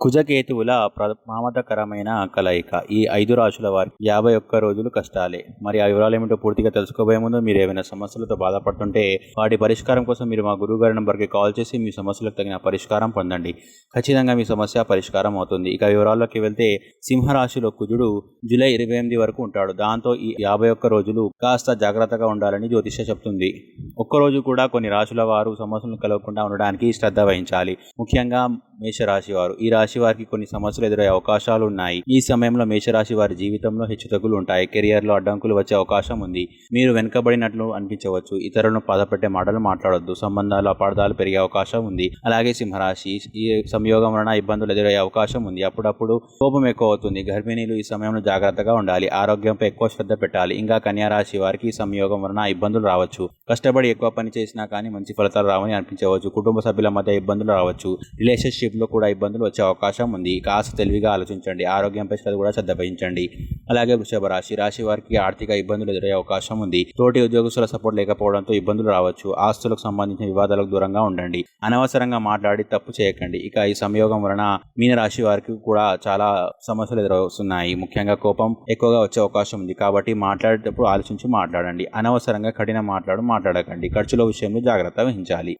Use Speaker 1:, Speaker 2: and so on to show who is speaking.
Speaker 1: కుజకేతువుల ప్రమాదకరమైన కలయిక. ఈ ఐదు రాశుల వారికి యాభై ఒక్క రోజులు కష్టాలే. మరి ఆ వివరాలు ఏమిటో పూర్తిగా తెలుసుకోబోయే ముందు మీరు ఏమైనా సమస్యలతో బాధపడుతుంటే వాటి పరిష్కారం కోసం మీరు మా గురువు గారి నంబర్కి కాల్ చేసి మీ సమస్యలకు తగిన పరిష్కారం పొందండి. ఖచ్చితంగా మీ సమస్య పరిష్కారం అవుతుంది. ఇక వివరాల్లోకి వెళ్తే సింహరాశిలో కుజుడు జూలై ఇరవై ఎనిమిది వరకు ఉంటాడు. దాంతో ఈ యాభై ఒక్క రోజులు కాస్త జాగ్రత్తగా ఉండాలని జ్యోతిష చెప్తుంది. ఒక్కరోజు కూడా కొన్ని రాశుల వారు సమస్యలను కలగకుండా ఉండడానికి శ్రద్ధ వహించాలి. ముఖ్యంగా మేషరాశి వారు. ఈ రాశి వారికి కొన్ని సమస్యలు ఎదురయ్యే అవకాశాలు ఉన్నాయి. ఈ సమయంలో మేషరాశి వారి జీవితంలో హెచ్చుతగ్గులు ఉంటాయి. కెరియర్లో అడ్డంకులు వచ్చే అవకాశం ఉంది. మీరు వెనుకబడినట్లు అనిపించవచ్చు. ఇతరులను బాధపెట్టే మాటలు మాట్లాడొద్దు. సంబంధాలు అపార్థాలు పెరిగే అవకాశం ఉంది. అలాగే సింహరాశి ఈ సంయోగం వలన ఇబ్బందులు ఎదురయ్యే అవకాశం ఉంది. అప్పుడప్పుడు కోపం ఎక్కువ అవుతుంది గర్భిణీలు ఈ సమయంలో జాగ్రత్తగా ఉండాలి. ఆరోగ్యంపై ఎక్కువ శ్రద్ధ పెట్టాలి. ఇంకా కన్యా రాశి వారికి ఈ సంయోగం వలన ఇబ్బందులు రావచ్చు. కష్టపడి ఎక్కువ పని చేసినా కానీ మంచి ఫలితాలు రావని అనిపించవచ్చు. కుటుంబ సభ్యుల మధ్య ఇబ్బందులు రావచ్చు. రిలేషన్షిప్ లో కూడా ఇబ్బందులు వచ్చే అవకాశం ఉంది. కాస్త తెలివిగా ఆలోచించండి. ఆరోగ్యంపై శ్రద్ధ కూడా శ్రద్ధ వహించండి. అలాగే వృషభ రాశి రాశి వారికి ఆర్థిక ఇబ్బందులు ఎదురయ్యే అవకాశం ఉంది. తోటి ఉద్యోగస్తుల సపోర్ట్ లేకపోవడంతో ఇబ్బందులు రావచ్చు. ఆస్తులకు సంబంధించిన వివాదాలకు దూరంగా ఉండండి. అనవసరంగా మాట్లాడి తప్పు చేయకండి. ఇక ఈ సంయోగం వలన మీన రాశి వారికి కూడా చాలా సమస్యలు ఎదురవుతున్నాయి. ముఖ్యంగా కోపం ఎక్కువగా వచ్చే అవకాశం ఉంది. కాబట్టి మాట్లాడేటప్పుడు ఆలోచించి మాట్లాడండి. అనవసరంగా కఠిన మాట్లాడు మాట్లాడకండి. ఖర్చుల విషయంలో జాగ్రత్త వహించాలి.